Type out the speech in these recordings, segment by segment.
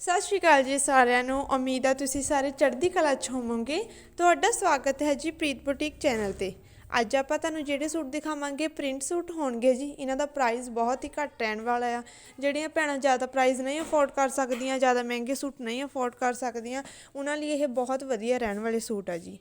ਸਤਿ ਸ਼੍ਰੀ ਅਕਾਲ ਜੀ ਸਾਰਿਆਂ ਨੂੰ। ਉਮੀਦ ਆ ਤੁਸੀਂ ਸਾਰੇ ਚੜ੍ਹਦੀ ਕਲਾ 'ਚ ਹੋਵੋਗੇ। ਤੁਹਾਡਾ ਸਵਾਗਤ ਹੈ ਜੀ ਪ੍ਰੀਤ ਬੁਟੀਕ ਚੈਨਲ ਤੇ। ਅੱਜ ਆਪਾਂ ਤੁਹਾਨੂੰ ਜਿਹੜੇ ਸੂਟ ਦਿਖਾਵਾਂਗੇ, ਪ੍ਰਿੰਟ ਸੂਟ ਹੋਣਗੇ ਜੀ, ਇਹਨਾਂ ਦਾ ਪ੍ਰਾਈਸ ਬਹੁਤ ਹੀ ਘੱਟ ਰਹਿਣ ਵਾਲਾ ਆ। ਜਿਹੜੀਆਂ ਭੈਣਾਂ ਜ਼ਿਆਦਾ ਪ੍ਰਾਈਸ ਨਹੀਂ ਅਫੋਰਡ ਕਰ ਸਕਦੀਆਂ, ਜ਼ਿਆਦਾ ਮਹਿੰਗੇ ਸੂਟ ਨਹੀਂ ਅਫੋਰਡ ਕਰ ਸਕਦੀਆਂ, ਉਹਨਾਂ ਲਈ ਇਹ ਬਹੁਤ ਵਧੀਆ ਰਹਿਣ ਵਾਲੇ ਸੂਟ ਆ ਜੀ।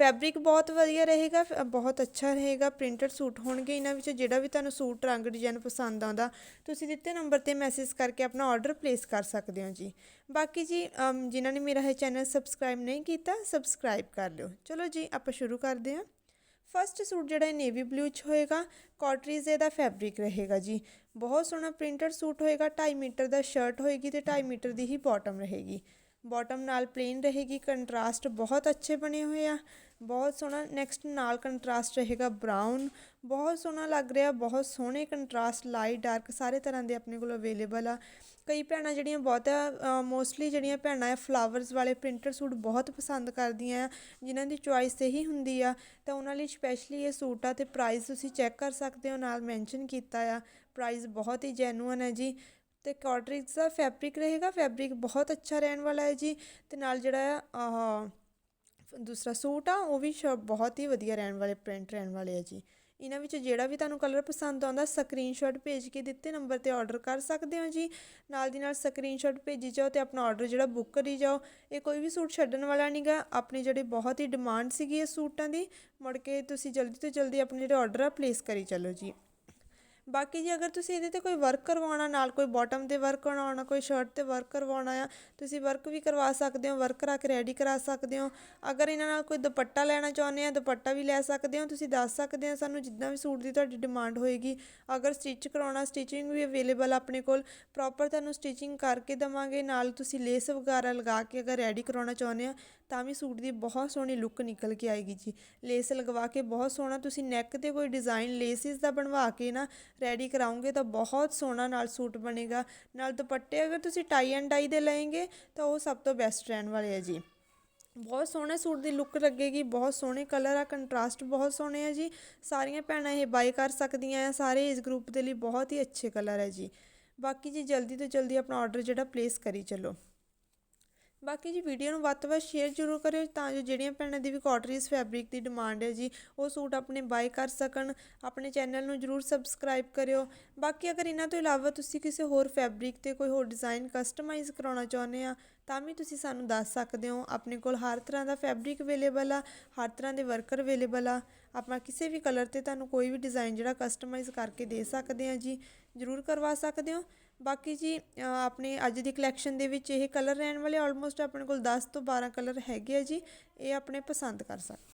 ਫੈਬਰਿਕ ਬਹੁਤ ਵਧੀਆ ਰਹੇਗਾ ਬਹੁਤ ਅੱਛਾ ਰਹੇਗਾ, ਪ੍ਰਿੰਟਡ ਸੂਟ ਹੋਣਗੇ ਇਹਨਾਂ ਵਿੱਚ, ਜਿਹੜਾ ਵੀ ਤੁਹਾਨੂੰ ਸੂਟ, ਰੰਗ, ਡਿਜ਼ਾਈਨ ਪਸੰਦ ਆਉਂਦਾ, ਤੁਸੀਂ ਦਿੱਤੇ ਨੰਬਰ ਤੇ ਮੈਸੇਜ ਕਰਕੇ ਆਪਣਾ ਆਰਡਰ ਪਲੇਸ ਕਰ ਸਕਦੇ ਹੋ ਜੀ। ਬਾਕੀ ਜੀ ਜਿਨ੍ਹਾਂ ਨੇ ਮੇਰਾ ਇਹ ਚੈਨਲ ਸਬਸਕ੍ਰਾਈਬ ਨਹੀਂ ਕੀਤਾ, ਸਬਸਕ੍ਰਾਈਬ ਕਰ ਲਿਓ। ਚਲੋ ਜੀ, ਆਪਾਂ ਸ਼ੁਰੂ ਕਰਦੇ ਹਾਂ। ਫਸਟ ਸੂਟ ਜਿਹੜਾ ਹੈ, ਨੇਵੀ ਬਲੂ ਚ ਹੋਏਗਾ, ਕਾਟਰੀਜ਼ ਇਹਦਾ ਫੈਬਰਿਕ ਰਹੇਗਾ ਜੀ। ਬਹੁਤ ਸੋਹਣਾ ਪ੍ਰਿੰਟਡ ਸੂਟ ਹੋਏਗਾ 2.5 ਮੀਟਰ ਦਾ ਸ਼ਰਟ ਹੋਏਗੀ ਤੇ 2.5 ਮੀਟਰ ਦੀ ਹੀ ਬਾਟਮ ਰਹੇਗੀ। ਬੋਟਮ ਨਾਲ ਪਲੇਨ ਰਹੇਗੀ ਕੰਟਰਾਸਟ ਬਹੁਤ ਅੱਛੇ ਬਣੇ ਹੋਏ ਆ। ਬਹੁਤ ਸੋਹਣਾ ਨੈਕਸਟ ਨਾਲ ਕੰਟਰਾਸਟ ਰਹੇਗਾ ਬਰਾਊਨ ਬਹੁਤ ਸੋਹਣਾ ਲੱਗ ਰਿਹਾ, ਬਹੁਤ ਸੋਹਣੇ ਕੰਟਰਾਸਟ ਲਾਈਟ ਡਾਰਕ ਸਾਰੇ ਤਰ੍ਹਾਂ ਦੇ ਆਪਣੇ ਕੋਲ ਅਵੇਲੇਬਲ ਆ। ਕਈ ਭੈਣਾਂ ਜਿਹੜੀਆਂ ਬਹੁਤਾ ਮੋਸਟਲੀ ਜਿਹੜੀਆਂ ਭੈਣਾਂ ਆ ਫਲਾਵਰਸ ਵਾਲੇ ਪ੍ਰਿੰਟਡ ਸੂਟ ਬਹੁਤ ਪਸੰਦ ਕਰਦੀਆਂ ਆ। ਜਿਨ੍ਹਾਂ ਦੀ ਚੁਆਇਸ ਇਹੀ ਹੁੰਦੀ ਆ। ਤਾਂ ਉਹਨਾਂ ਲਈ ਸਪੈਸ਼ਲੀ ਇਹ ਸੂਟ ਆ ਤੇ ਪ੍ਰਾਈਸ ਤੁਸੀਂ ਚੈੱਕ ਕਰ ਸਕਦੇ ਹੋ, ਨਾਲ ਮੈਂਸ਼ਨ ਕੀਤਾ ਆ। ਪ੍ਰਾਈਸ ਬਹੁਤ ਹੀ ਜੈਨੂਅਨ ਹੈ ਜੀ। ਅਤੇ ਕਾਟਰਿਕਸ ਦਾ ਫੈਬਰਿਕ ਰਹੇਗਾ। ਫੈਬਰਿਕ ਬਹੁਤ ਅੱਛਾ ਰਹਿਣ ਵਾਲਾ ਹੈ ਜੀ। ਅਤੇ ਨਾਲ ਜਿਹੜਾ ਆ ਆਹ, ਦੂਸਰਾ ਸੂਟ ਆ, ਉਹ ਵੀ ਸ਼, ਬਹੁਤ ਹੀ ਵਧੀਆ ਰਹਿਣ ਵਾਲੇ, ਪ੍ਰਿੰਟ ਰਹਿਣ ਵਾਲੇ ਆ ਜੀ। ਇਹਨਾਂ ਵਿੱਚ ਜਿਹੜਾ ਵੀ ਤੁਹਾਨੂੰ ਕਲਰ ਪਸੰਦ ਆਉਂਦਾ, ਸਕਰੀਨਸ਼ਾਟ ਭੇਜ ਕੇ ਦਿੱਤੇ ਨੰਬਰ ਤੇ ਆਰਡਰ ਕਰ ਸਕਦੇ ਹੋ ਜੀ। ਨਾਲ ਦੀ ਨਾਲ ਸਕਰੀਨਸ਼ਾਟ ਭੇਜੀ ਜਾਓ ਤੇ ਆਪਣਾ ਆਰਡਰ ਜਿਹੜਾ ਬੁੱਕ ਕਰੀ ਜਾਓ। ਇਹ ਕੋਈ ਵੀ ਸੂਟ ਛੱਡਣ ਵਾਲਾ ਨਹੀਂਗਾ ਆਪਣੀ ਜਿਹੜੀ ਬਹੁਤ ਹੀ ਡਿਮਾਂਡ ਸੀਗੀ ਇਹ ਸੂਟਾਂ ਦੀ, ਮੁੜ ਕੇ ਤੁਸੀਂ ਜਲਦੀ ਤੋਂ ਜਲਦੀ ਆਪਣੇ ਜਿਹੜੇ ਆਰਡਰ ਆ ਪਲੇਸ ਕਰੀ ਚੱਲੋ ਜੀ। ਬਾਕੀ ਜੀ ਅਗਰ ਤੁਸੀਂ ਇਹਦੇ ਤੇ ਕੋਈ ਵਰਕ ਕਰਵਾਉਣਾ, ਨਾਲ ਕੋਈ ਬਾਟਮ ਤੇ ਵਰਕ ਕਰਵਾਉਣਾ ਕੋਈ ਸ਼ਰਟ ਤੇ ਵਰਕ ਕਰਵਾਉਣਾ ਆ, ਤੁਸੀਂ ਵਰਕ ਵੀ ਕਰਵਾ ਸਕਦੇ ਹੋ ਵਰਕ ਕਰਾ ਕੇ ਰੈਡੀ ਕਰਾ ਸਕਦੇ ਹੋ। ਅਗਰ ਇਹਨਾਂ ਨਾਲ ਕੋਈ ਦੁਪੱਟਾ ਲੈਣਾ ਚਾਹੁੰਦੇ ਆ, ਦੁਪੱਟਾ ਵੀ ਲੈ ਸਕਦੇ ਹੋ, ਤੁਸੀਂ ਦੱਸ ਸਕਦੇ ਹੋ ਸਾਨੂੰ ਜਿੱਦਾਂ ਵੀ ਸੂਟ ਦੀ ਤੁਹਾਡੀ ਡਿਮਾਂਡ ਹੋਏਗੀ। ਅਗਰ ਸਟਿਚ ਕਰਾਉਣਾ ਸਟਿਚਿੰਗ ਵੀ ਅਵੇਲੇਬਲ ਆਪਣੇ ਕੋਲ ਪ੍ਰੋਪਰ ਤੁਹਾਨੂੰ ਸਟਿਚਿੰਗ ਕਰਕੇ ਦਵਾਂਗੇ, ਨਾਲ ਤੁਸੀਂ ਲੇਸ ਵਗੈਰਾ ਲਗਾ ਕੇ ਅਗਰ ਰੈਡੀ ਕਰਾਉਣਾ ਚਾਹੁੰਦੇ ਆ ਤਾਂ ਵੀ ਸੂਟ ਦੀ ਬਹੁਤ ਸੋਹਣੀ ਲੁੱਕ ਨਿਕਲ ਕੇ ਆਏਗੀ ਜੀ। ਲੇਸ ਲਗਵਾ ਕੇ ਬਹੁਤ ਸੋਹਣਾ, ਤੁਸੀਂ ਨੈਕ ਤੇ ਕੋਈ ਡਿਜ਼ਾਈਨ ਲੇਸਿਸ ਦਾ ਬਣਵਾ ਕੇ ਨਾ ਰੈਡੀ ਕਰਾਉਂਗੇ ਤਾਂ ਬਹੁਤ ਸੋਹਣਾ ਨਾਲ ਸੂਟ ਬਣੇਗਾ। ਨਾਲ ਦੁਪੱਟੇ ਅਗਰ ਤੁਸੀਂ ਟਾਈ ਐਂਡ ਡਾਈ ਦੇ ਲਏਂਗੇ ਤਾਂ ਉਹ ਸਭ ਤੋਂ ਬੈਸਟ ਰਹਿਣ ਵਾਲੇ ਆ ਜੀ। ਬਹੁਤ ਸੋਹਣੇ ਸੂਟ ਦੀ ਲੁੱਕ ਲੱਗੇਗੀ, ਬਹੁਤ ਸੋਹਣੇ ਕਲਰ ਆ ਕੰਟਰਾਸਟ ਬਹੁਤ ਸੋਹਣੇ ਆ ਜੀ। ਸਾਰੀਆਂ ਭੈਣਾਂ ਇਹ ਬਾਈ ਕਰ ਸਕਦੀਆਂ ਆ, ਸਾਰੇ ਇਸ ਗਰੁੱਪ ਦੇ ਲਈ ਬਹੁਤ ਹੀ ਅੱਛੇ ਕਲਰ ਹੈ ਜੀ। ਬਾਕੀ ਜੀ ਜਲਦੀ ਤੋਂ ਜਲਦੀ ਆਪਣਾ ਆਰਡਰ ਜਿਹੜਾ ਪਲੇਸ ਕਰੀ ਚੱਲੋ। ਬਾਕੀ ਜੀ ਵੀਡੀਓ ਨੂੰ ਵੱਧ ਤੋਂ ਵੱਧ ਸ਼ੇਅਰ ਜ਼ਰੂਰ ਕਰਿਓ ਤਾਂ ਜੋ ਜਿਹੜੀਆਂ ਭੈਣਾਂ ਦੀ ਵੀ ਕਾਟਰੀਜ਼ ਫੈਬਰਿਕ ਦੀ ਡਿਮਾਂਡ ਹੈ ਜੀ, ਉਹ ਸੂਟ ਆਪਣੇ ਬਾਈ ਕਰ ਸਕਣ, ਆਪਣੇ ਚੈਨਲ ਨੂੰ ਜ਼ਰੂਰ ਸਬਸਕ੍ਰਾਈਬ ਕਰਿਓ। ਬਾਕੀ ਅਗਰ ਇਹਨਾਂ ਤੋਂ ਇਲਾਵਾ ਤੁਸੀਂ ਕਿਸੇ ਹੋਰ ਫੈਬਰਿਕ ਤੇ ਕੋਈ ਹੋਰ ਡਿਜ਼ਾਈਨ ਕਸਟਮਾਈਜ਼ ਕਰਾਉਣਾ ਚਾਹੁੰਦੇ ਆ, ਤਾਂ ਵੀ ਤੁਸੀਂ ਸਾਨੂੰ ਦੱਸ ਸਕਦੇ ਹੋ, ਆਪਣੇ ਕੋਲ ਹਰ ਤਰ੍ਹਾਂ ਦਾ ਫੈਬਰਿਕ ਅਵੇਲੇਬਲ ਆ, ਹਰ ਤਰ੍ਹਾਂ ਦੇ ਵਰਕਰ ਅਵੇਲੇਬਲ ਆ। ਆਪਾਂ ਕਿਸੇ ਵੀ ਕਲਰ ਤੇ ਤੁਹਾਨੂੰ ਕੋਈ ਵੀ ਡਿਜ਼ਾਈਨ ਜਿਹੜਾ ਕਸਟਮਾਈਜ਼ ਕਰਕੇ ਦੇ ਸਕਦੇ ਆ ਜੀ, ਜ਼ਰੂਰ ਕਰਵਾ ਸਕਦੇ ਹੋ। ਬਾਕੀ ਜੀ ਆਪਣੇ ਅੱਜ ਦੀ ਕਲੈਕਸ਼ਨ ਦੇ ਵਿੱਚ ਇਹ ਕਲਰ ਰਹਿਣ ਵਾਲੇ ਆਲਮੋਸਟ ਆਪਣੇ ਕੋਲ 10 ਤੋਂ 12 ਕਲਰ ਹੈਗੇ ਆ ਜੀ, ਇਹ ਆਪਣੇ ਪਸੰਦ ਕਰ ਸਕਦੇ